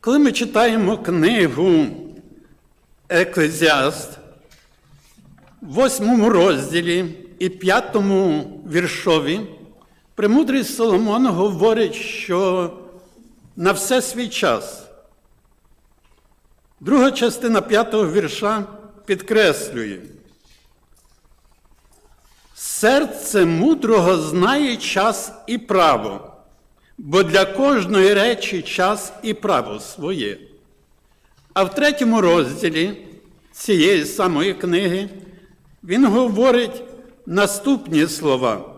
Коли ми читаємо книгу Еклезіаст в восьмому розділі і п'ятому віршові, премудрий Соломон говорить, що на все свій час. Друга частина п'ятого вірша підкреслює. Серце мудрого знає час і право, бо для кожної речі час і право своє. А в третьому розділі цієї самої книги він говорить наступні слова.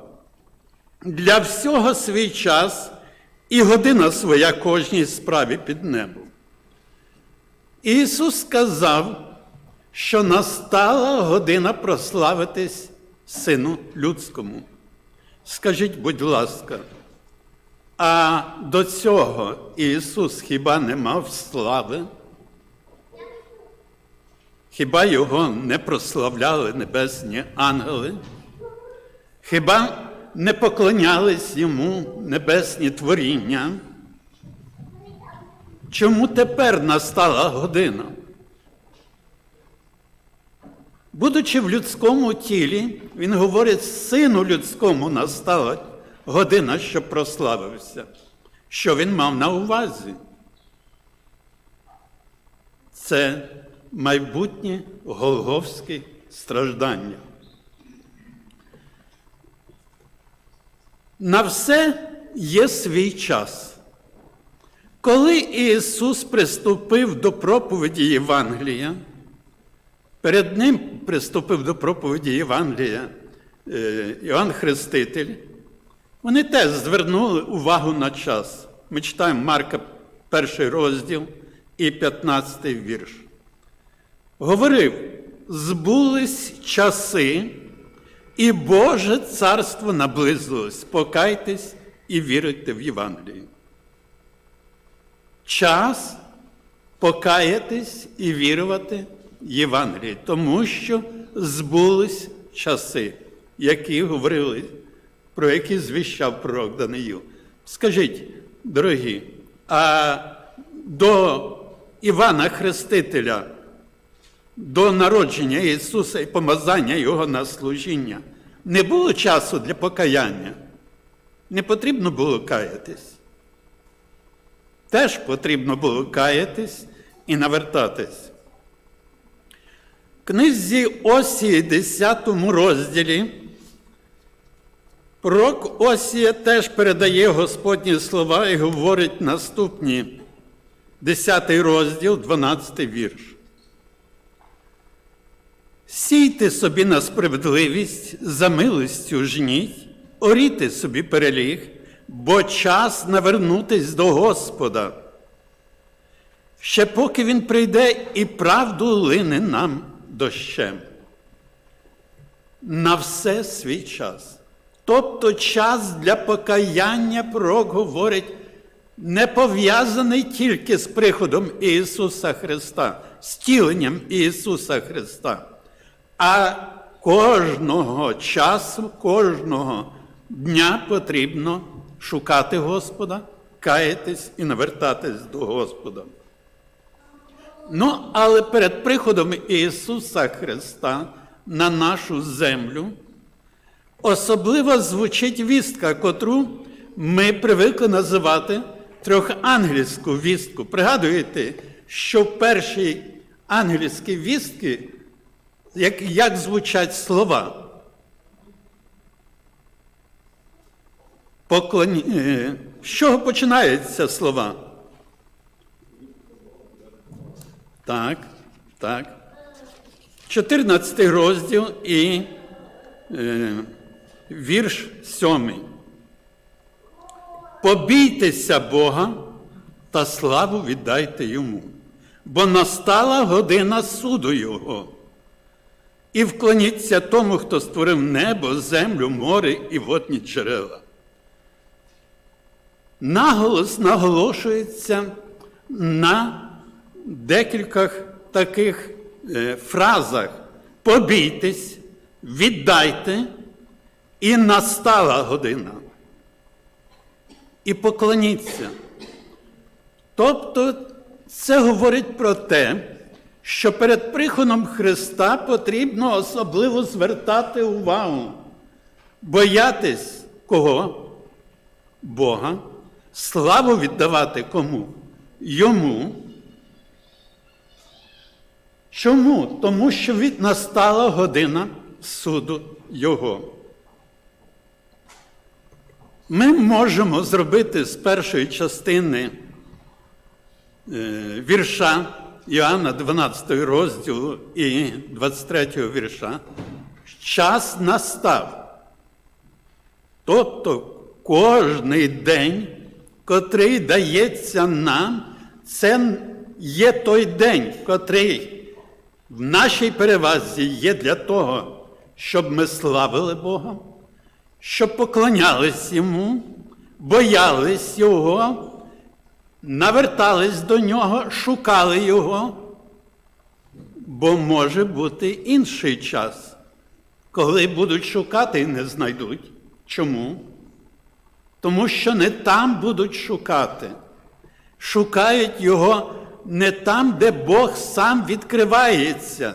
Для всього свій час і година своя кожній справі під небом. Ісус сказав, що настала година прославитись Сину Людському. Скажіть, будь ласка, а до цього Ісус хіба не мав слави? Хіба його не прославляли небесні ангели? Хіба не поклонялись йому небесні творіння? Чому тепер настала година? Будучи в людському тілі, він говорить, сину людському настала година, щоб прославився. Що він мав на увазі? Це майбутнє голговське страждання. На все є свій час. Коли Ісус приступив до проповіді Євангелія, перед Ним приступив до проповіді Євангелія е, Іоанн Хреститель, вони теж звернули увагу на час. Ми читаємо Марка, перший розділ і 15 вірш. Говорив, збулись часи, і Боже царство наблизилось. Покайтесь і віруйте в Євангелію. Час покаятись і вірувати в Євангелії, тому що збулись часи, які говорили, про які звіщав пророк Даниїл. Скажіть, дорогі, а до Івана Хрестителя, до народження Ісуса і помазання Його на служіння не було часу для покаяння? Не потрібно було каятись. Теж потрібно було каятись і навертатись. В книзі Осії, 10 розділі, пророк Осія теж передає Господні слова і говорить наступні 10 розділ, 12 вірш. Сійте собі на справедливість, за милостю жніть, оріте собі переліг, бо час навернутись до Господа. Ще поки Він прийде і правду лине нам дощем. На все свій час. Тобто час для покаяння пророк говорить, не пов'язаний тільки з приходом Ісуса Христа, з тіленням Ісуса Христа, а кожного часу, кожного дня потрібно шукати Господа, каятись і навертатись до Господа. Ну, але перед приходом Ісуса Христа на нашу землю особливо звучить вістка, котру ми привикли називати трьохангельську вістку. Пригадуєте, що в першій ангельській вістки, як, як звучать слова? Поклоні... З чого починаються слова? Так, так. 14 розділ і е, вірш 7. Побійтеся Бога та славу віддайте йому, бо настала година суду Його. І вклоніться тому, хто створив небо, землю, море і водні джерела. Наголос наголошується на декількох таких е, фразах: побійтесь, віддайте, і настала година. І поклоніться. Тобто Це говорить про те, що перед приходом Христа потрібно особливо звертати увагу, боятись кого? Бога, славу віддавати кому? Йому. Чому? Тому що від настала година суду Його. Ми можемо зробити з першої частини е, вірша Іоанна 12 розділу і 23 вірша. Час настав. Тобто кожний день, котрий дається нам, це є той день, котрий в нашій перевазі є для того, щоб ми славили Бога, щоб поклонялись Йому, боялись Його, навертались до Нього, шукали Його, бо може бути інший час, коли будуть шукати і не знайдуть. Чому? Тому що не там будуть шукати. Шукають Його не там, де Бог сам відкривається.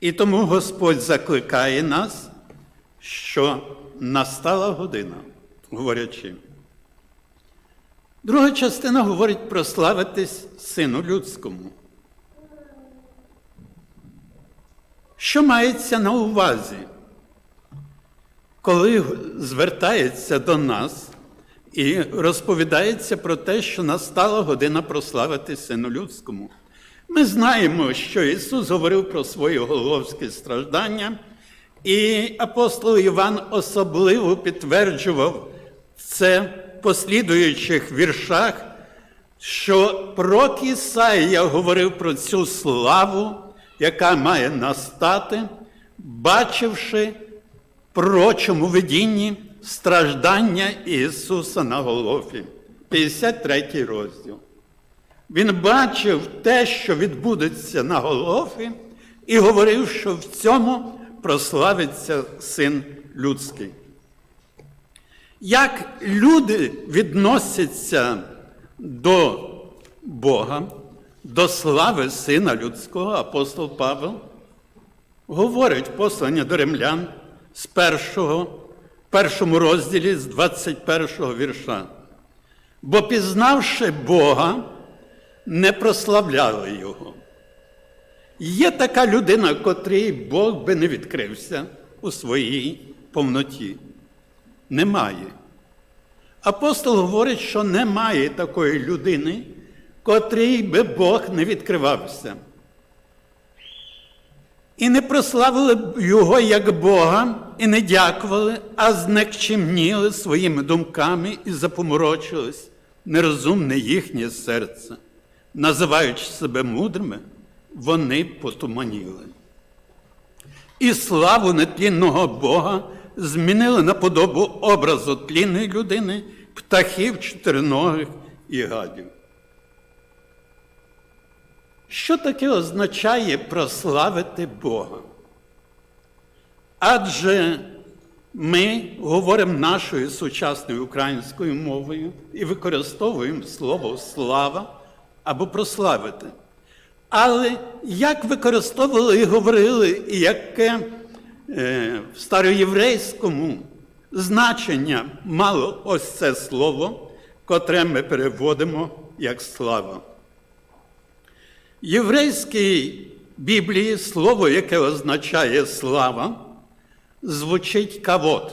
І тому Господь закликає нас, що настала година, говорячи. Друга частина говорить про славитись Сину Людському. Що мається на увазі, коли звертається до нас і розповідається про те, що настала година прославити Сину Людському? Ми знаємо, що Ісус говорив про свої головські страждання, і апостол Іван особливо підтверджував це в послідуючих віршах, що пророк Ісаїя говорив про цю славу, яка має настати, бачивши в пророчому видінні страждання Ісуса на Голофі. 53 розділ. Він бачив те, що відбудеться на Голофі, і говорив, що в цьому прославиться син людський. Як люди відносяться до Бога, до слави Сина Людського, апостол Павел говорить в посланні до римлян з першого, першому розділі з 21 го вірша. Бо пізнавши Бога, не прославляли Його. Є така людина, котрій Бог би не відкрився у своїй повноті. Немає. Апостол говорить, що немає такої людини, котрій би Бог не відкривався. І не прославили б його як Бога, і не дякували, а знекчемніли своїми думками і запоморочились нерозумне їхнє серце. Називаючи себе мудрими, вони потуманіли. І славу нетлінного Бога змінили на подобу образу тлінної людини, птахів чотириногих і гадів. Що таке означає прославити Бога? Адже ми говоримо нашою сучасною українською мовою і використовуємо слово слава або прославити. Але як використовували і говорили, і яке е, в староєврейському значення мало ось це слово, котре ми переводимо як слава. В єврейській Біблії слово, яке означає слава, звучить кавод.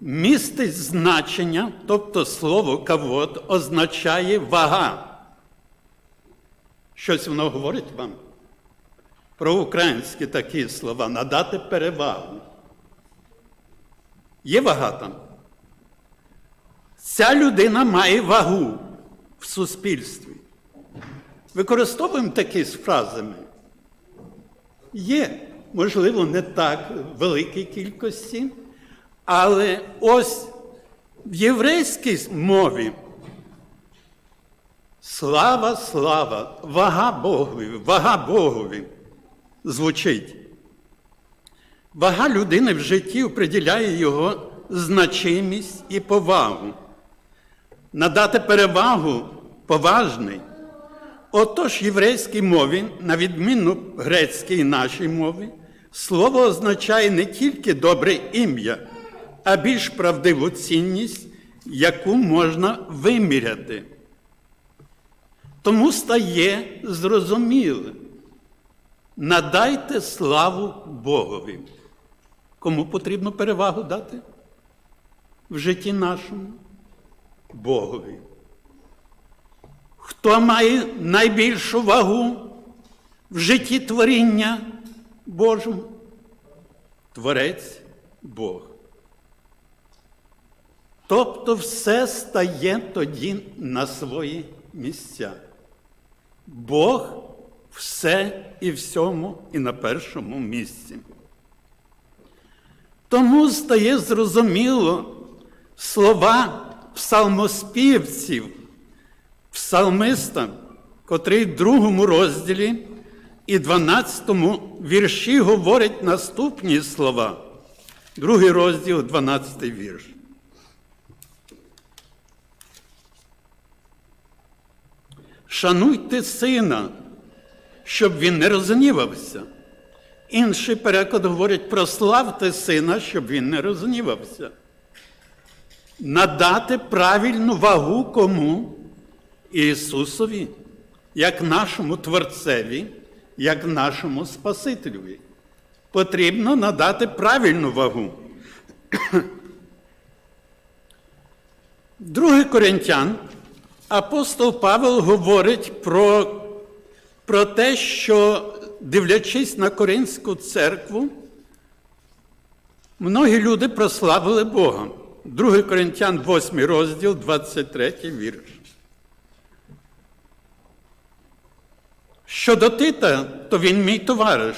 Містить значення, тобто слово кавод означає вага. Щось воно говорить вам про українські такі слова надати перевагу. Є вага там. Ця людина має вагу в суспільстві. Використовуємо такі з фразами. Є, можливо, не так в великій кількості, але ось в єврейській мові слава, слава, вага Богові, вага Богові звучить. Вага людини в житті определяє його значимість і повагу. Надати перевагу поважний. Отож, єврейській мові, на відміну грецькій нашій мові, слово означає не тільки добре ім'я, а більш правдиву цінність, яку можна виміряти. Тому стає зрозумілим. Надайте славу Богові. Кому потрібно перевагу дати в житті нашому? Богові. Хто має найбільшу вагу в житті творіння Божому? Творець Бог. Тобто все стає тоді на свої місця. Бог все і всьому і на першому місці. Тому стає зрозуміло слова псалмоспівців, псалмиста, котрий в другому розділі і 12 вірші говорить наступні слова. Другий розділ, 12 вірш. Шануйте сина, щоб він не розгнівався. Інший переклад говорить прославте сина, щоб він не розгнівався. Надати правильну вагу кому? Ісусові, як нашому Творцеві, як нашому Спасителеві. Потрібно надати правильну вагу. Другий Коринтян, апостол Павел говорить про, про те, що, дивлячись на Коринську церкву, многі люди прославили Бога. 2 Коринтян, 8 розділ, 23 вірш. Щодо Тита, то він мій товариш,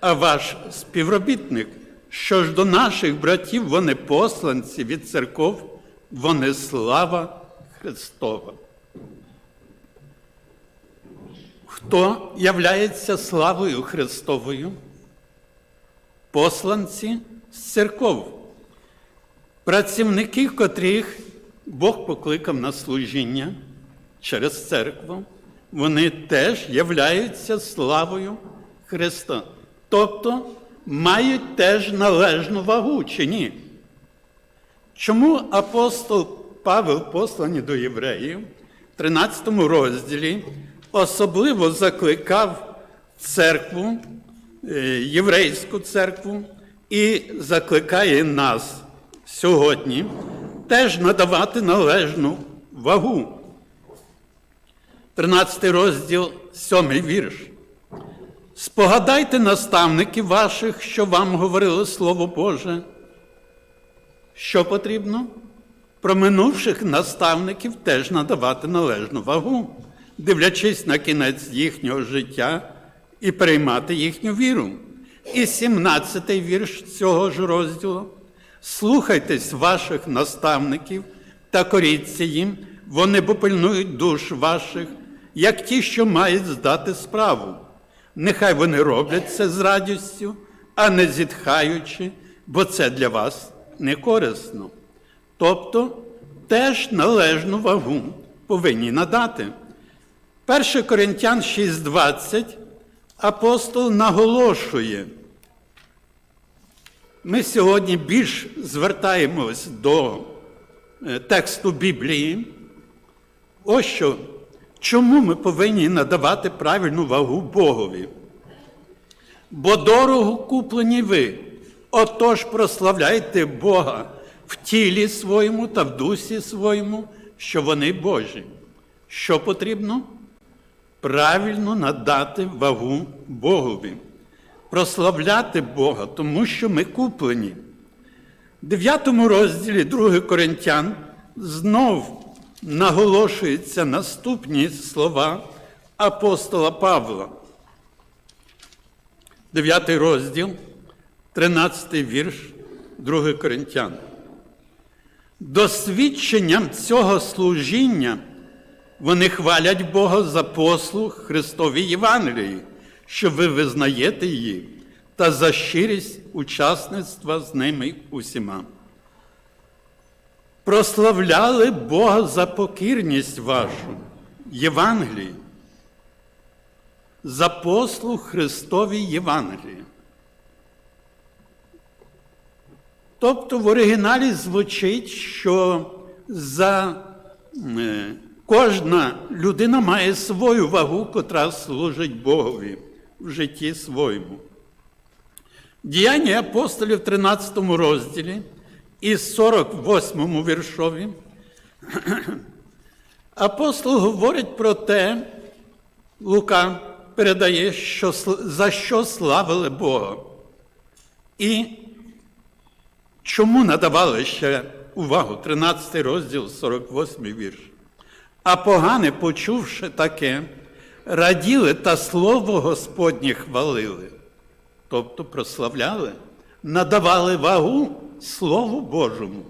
а ваш співробітник. Що ж до наших братів, вони посланці від церков, вони слава Христова. Хто являється славою Христовою? Посланці з церков, працівники, котрих Бог покликав на служіння через церкву, вони теж являються славою Христа. Тобто мають теж належну вагу чи ні? Чому апостол Павел, посланий до євреїв, в 13 розділі особливо закликав церкву, е, єврейську церкву і закликає нас сьогодні теж надавати належну вагу. 13 розділ, 7 вірш. Спогадайте наставників ваших, що вам говорили Слово Боже. Що потрібно? Про минувших наставників теж надавати належну вагу, дивлячись на кінець їхнього життя і приймати їхню віру. І 17-й вірш цього ж розділу. Слухайтесь ваших наставників та коріться їм, вони попильнують душ ваших, як ті, що мають здати справу. Нехай вони роблять це з радістю, а не зітхаючи, бо це для вас не корисно. Тобто теж належну вагу повинні надати. 1 Коринтян 6:20 апостол наголошує. Ми сьогодні більш звертаємось до е, тексту Біблії. Ось що, чому ми повинні надавати правильну вагу Богові? Бо дорого куплені ви, отож прославляйте Бога в тілі своєму та в дусі своєму, що вони Божі. Що потрібно? Правильно надати вагу Богові прославляти Бога, тому що ми куплені. В 9 розділі 2 Коринтян знов наголошуються наступні слова апостола Павла. 9 розділ, 13 вірш 2 Коринтян. Досвідченням цього служіння вони хвалять Бога за послуг Христовій Євангелії, що ви визнаєте її, та за щирість учасництва з ними усіма. Прославляли Бога за покірність вашу, Євангелії. За послуг Христовій Євангелії. Тобто в оригіналі звучить, що за е, кожна людина має свою вагу, котра служить Богові в житті своєму. Діяння апостолів в 13 розділі і 48 віршові. Апостол говорить про те, Лука передає, що, за що славили Бога. І чому надавали ще увагу? 13 розділ, 48 вірш. А погане, почувши таке, раділи та слово Господнє хвалили, тобто прославляли, надавали вагу Слову Божому.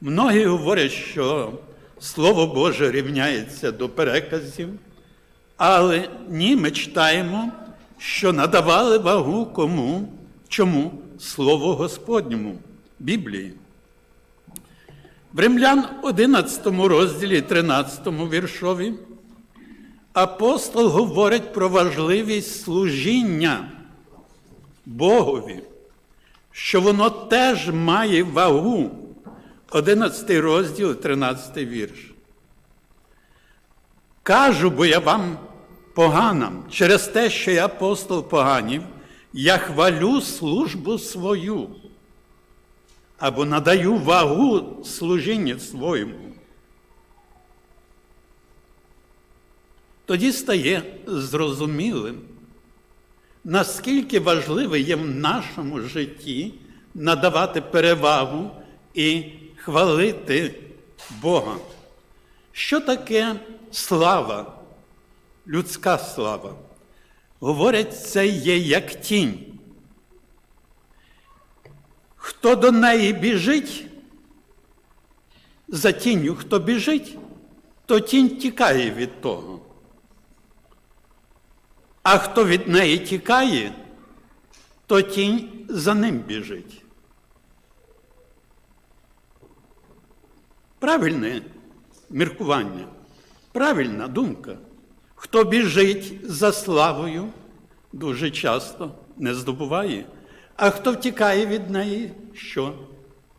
Многі говорять, що Слово Боже рівняється до переказів, але ні, ми читаємо, що надавали вагу кому? Чому? Слову Господньому, Біблії. В Римлян 11 розділі 13 віршові апостол говорить про важливість служіння Богові, що воно теж має вагу. 11 розділ, 13 вірш. Кажу, бо я вам поганам, через те, що я апостол поганів, я хвалю службу свою або надаю вагу служінню своєму. Тоді стає зрозумілим, наскільки важливо є в нашому житті надавати перевагу і хвалити Бога. Що таке слава, людська слава? Говорять, це є як тінь. Хто до неї біжить, за тінню, хто біжить, то тінь тікає від того. А хто від неї тікає, то тінь за ним біжить. Правильне міркування, правильна думка. Хто біжить за славою, дуже часто не здобуває, а хто втікає від неї, що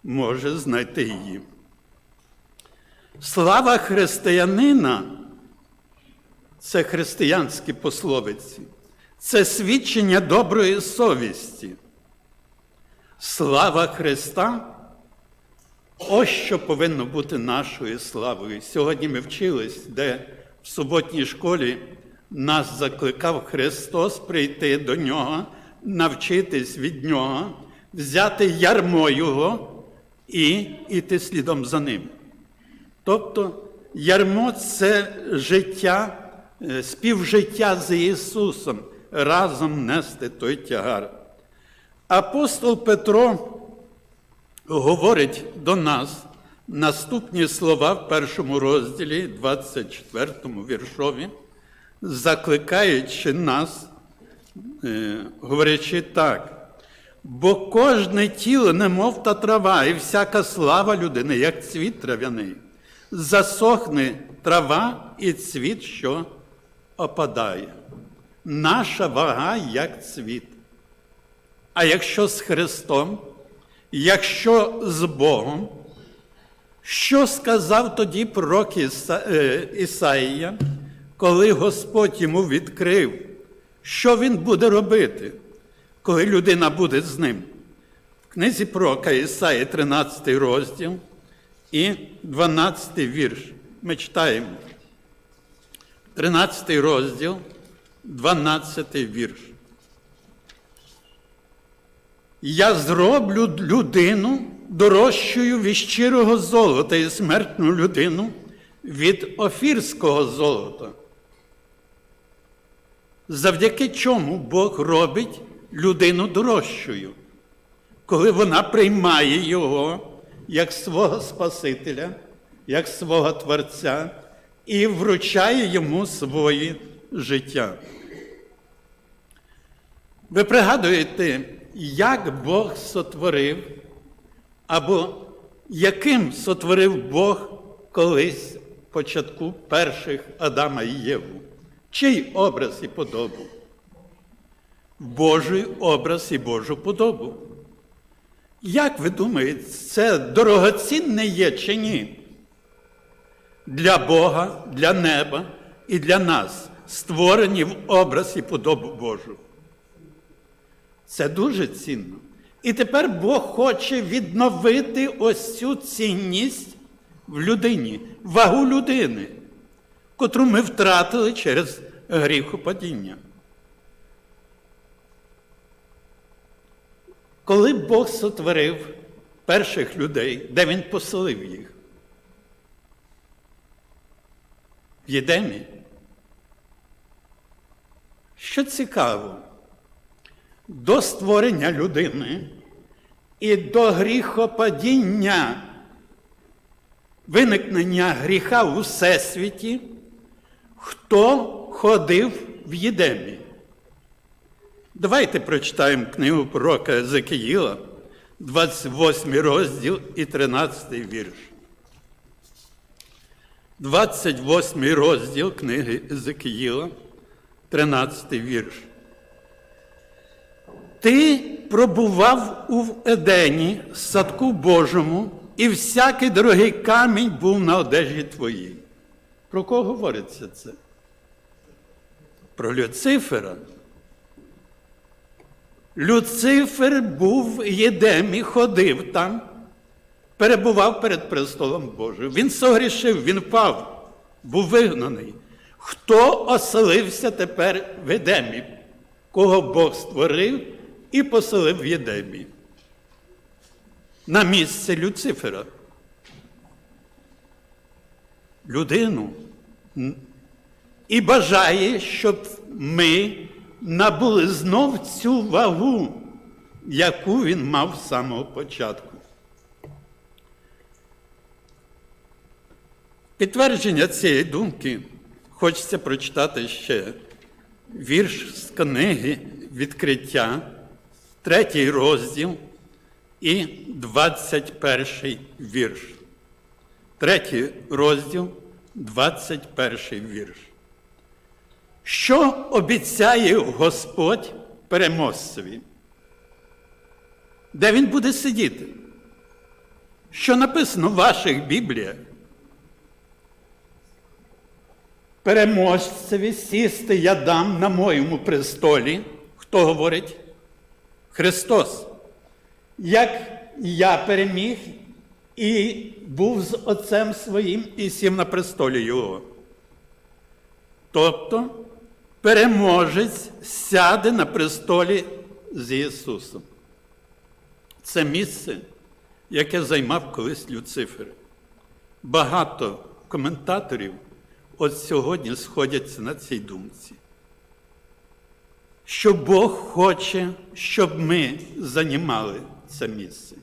може знайти її. Слава християнина це християнські пословиці, це свідчення доброї совісті. Слава Христа Ось що повинно бути нашою славою. Сьогодні ми вчились, де в суботній школі нас закликав Христос прийти до Нього, навчитись від Нього, взяти ярмо Його і йти слідом за Ним. Тобто ярмо це життя, е, співжиття з Ісусом, разом нести той тягар. Апостол Петро говорить до нас наступні слова в першому розділі, 24 віршові, закликаючи нас, говорячи так. Бо кожне тіло, немов та трава, і всяка слава людини, як цвіт трав'яний, засохне трава і цвіт, що опадає. Наша вага як цвіт. А якщо з Христом, якщо з Богом, що сказав тоді пророк Іса... е, Ісаїя, коли Господь йому відкрив, що він буде робити, коли людина буде з ним? В книзі пророка Ісаї, 13 розділ і 12 вірш. Ми читаємо. 13 розділ, 12 вірш. Я зроблю людину дорожчою від щирого золота і смертну людину від офірського золота. Завдяки чому Бог робить людину дорожчою, коли вона приймає його як свого Спасителя, як свого Творця і вручає йому своє життя. Ви пригадуєте, як Бог сотворив, або яким сотворив Бог колись початку перших Адама і Єву? Чий образ і подобу? Божий образ і Божу подобу. Як ви думаєте, це дорогоцінне є чи ні? Для Бога, для неба і для нас, створені в образ і подобу Божу. Це дуже цінно. І тепер Бог хоче відновити ось цю цінність в людині, вагу людини, котру ми втратили через гріхопадіння. Коли Бог сотворив перших людей, де Він поселив їх? В Єдемі. Що цікаво, до створення людини і до гріхопадіння, виникнення гріха у всесвіті, хто ходив в Єдемі? Давайте прочитаємо книгу пророка Езекіїла, 28 розділ і 13 вірш. 28 розділ книги Езекіїла, 13 вірш. Ти пробував у Едені, садку Божому, і всякий дорогий камінь був на одежі твоїй. Про кого говориться це? Про Люцифера. Люцифер був в Єдемі, ходив там, перебував перед престолом Божим. Він согрішив, він впав, був вигнаний. Хто оселився тепер в Єдемі? Кого Бог створив і поселив в Єдемі? На місце Люцифера. Людину. І бажає, щоб ми набули знов цю вагу, яку він мав з самого початку. Підтвердження цієї думки хочеться прочитати ще вірш з книги Відкриття, третій розділ і 21 вірш. Третій розділ, 21 вірш. Що обіцяє Господь переможцеві? Де він буде сидіти? Що написано в ваших Бібліях? Переможцеві сісти я дам на моєму престолі. Хто говорить? Христос. Як я переміг і був з Отцем своїм і сів на престолі Його. Тобто переможець сяде на престолі з Ісусом. Це місце, яке займав колись Люцифер. Багато коментаторів от сьогодні сходяться на цій думці. Що Бог хоче, щоб ми займали це місце.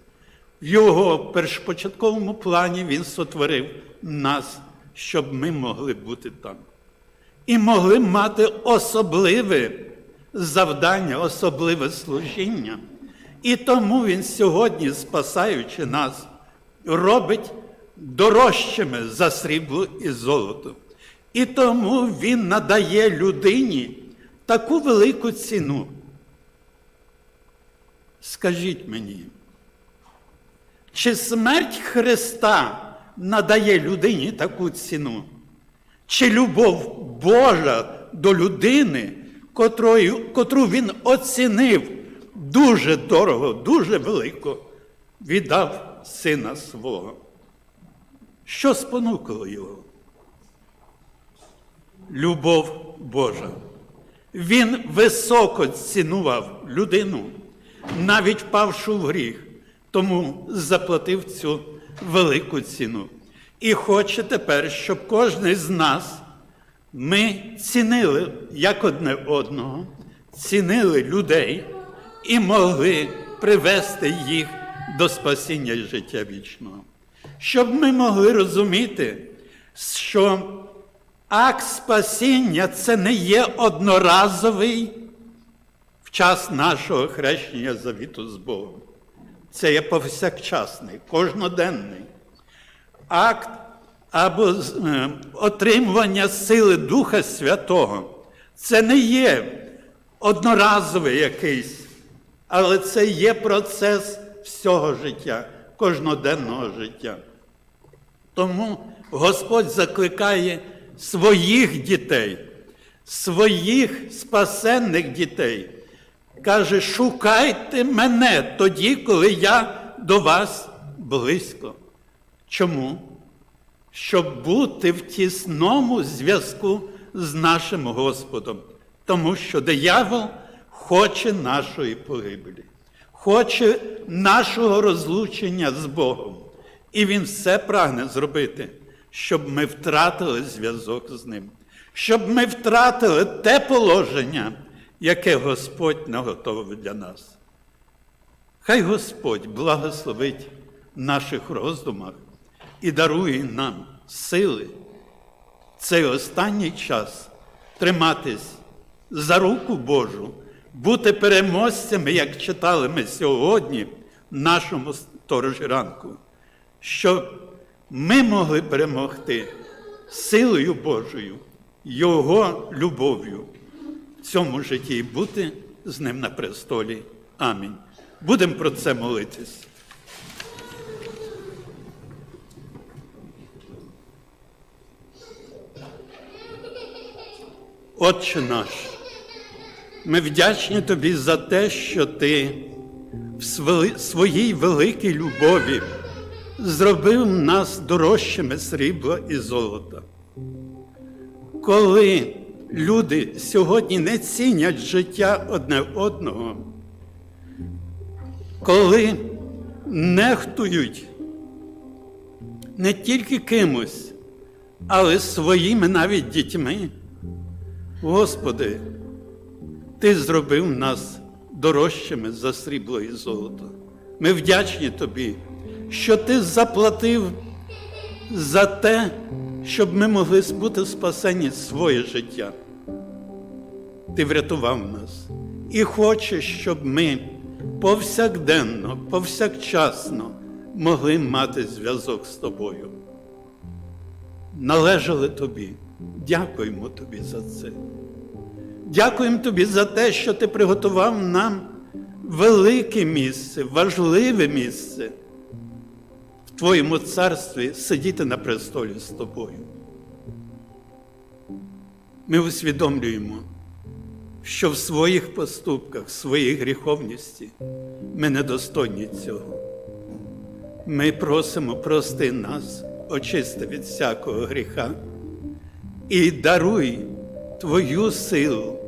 В його першопочатковому плані Він сотворив нас, щоб ми могли бути там і могли мати особливе завдання, особливе служіння. І тому Він сьогодні, спасаючи нас, робить дорожчими за срібло і золото. І тому Він надає людині таку велику ціну. Скажіть мені, чи смерть Христа надає людині таку ціну? Чи любов Божа до людини, котрою, котру він оцінив дуже дорого, дуже велико, віддав сина свого? Що спонукало його? Любов Божа. Він високо цінував людину, навіть впавшу в гріх, тому заплатив цю велику ціну. І хоче тепер, щоб кожен з нас ми цінили як одне одного, цінили людей і могли привести їх до спасіння життя вічного. Щоб ми могли розуміти, що акт спасіння це не є одноразовий в час нашого хрещення завіту з Богом. Це є повсякчасний, кожноденний акт або е, отримування сили Духа Святого. Це не є одноразовий якийсь, але це є процес всього життя, кожноденного життя. Тому Господь закликає своїх дітей, своїх спасенних дітей. Каже, шукайте мене тоді, коли я до вас близько. Чому? Щоб бути в тісному зв'язку з нашим Господом. Тому що диявол хоче нашої погибелі, хоче нашого розлучення з Богом. І він все прагне зробити, щоб ми втратили зв'язок з ним, щоб ми втратили те положення, яке Господь наготовив для нас. Хай Господь благословить в наших роздумах і дарує нам сили цей останній час триматись за руку Божу, бути переможцями, як читали ми сьогодні в нашому сторожі ранку, щоб ми могли перемогти силою Божою, Його любов'ю цьому житті і бути з ним на престолі. Амінь. Будемо про це молитись. Отче наш, ми вдячні Тобі за те, що Ти в своїй великій любові зробив нас дорожчими срібла і золота. Коли люди сьогодні не цінять життя одне одного, коли нехтують не тільки кимось, але своїми навіть дітьми, Господи, Ти зробив нас дорожчими за срібло і золото. Ми вдячні Тобі, що Ти заплатив за те, щоб ми могли бути спасені своє життя. Ти врятував нас і хочеш, щоб ми повсякденно, повсякчасно могли мати зв'язок з тобою. Належали тобі. Дякуємо тобі за це. Дякуємо тобі за те, що ти приготував нам велике місце, важливе місце Твоєму царстві сидіти на престолі з тобою. Ми усвідомлюємо, що в своїх поступках, в своїй гріховності ми недостойні цього. Ми просимо, прости нас, очисти від всякого гріха і даруй Твою силу,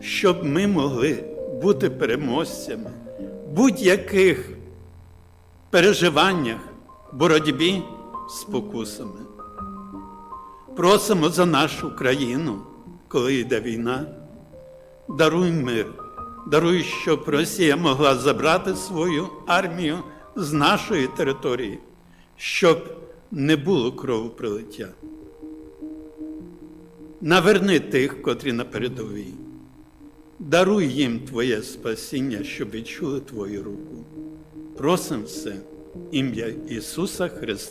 щоб ми могли бути переможцями в будь-яких переживаннях, боротьбі з покусами. Просимо за нашу країну, коли йде війна. Даруй мир, даруй, щоб Росія могла забрати свою армію з нашої території, щоб не було кровопролиття. Наверни тих, котрі на передовій. Даруй їм Твоє спасіння, щоб відчули Твою руку. Просим все, ім'я Ісуса Христа.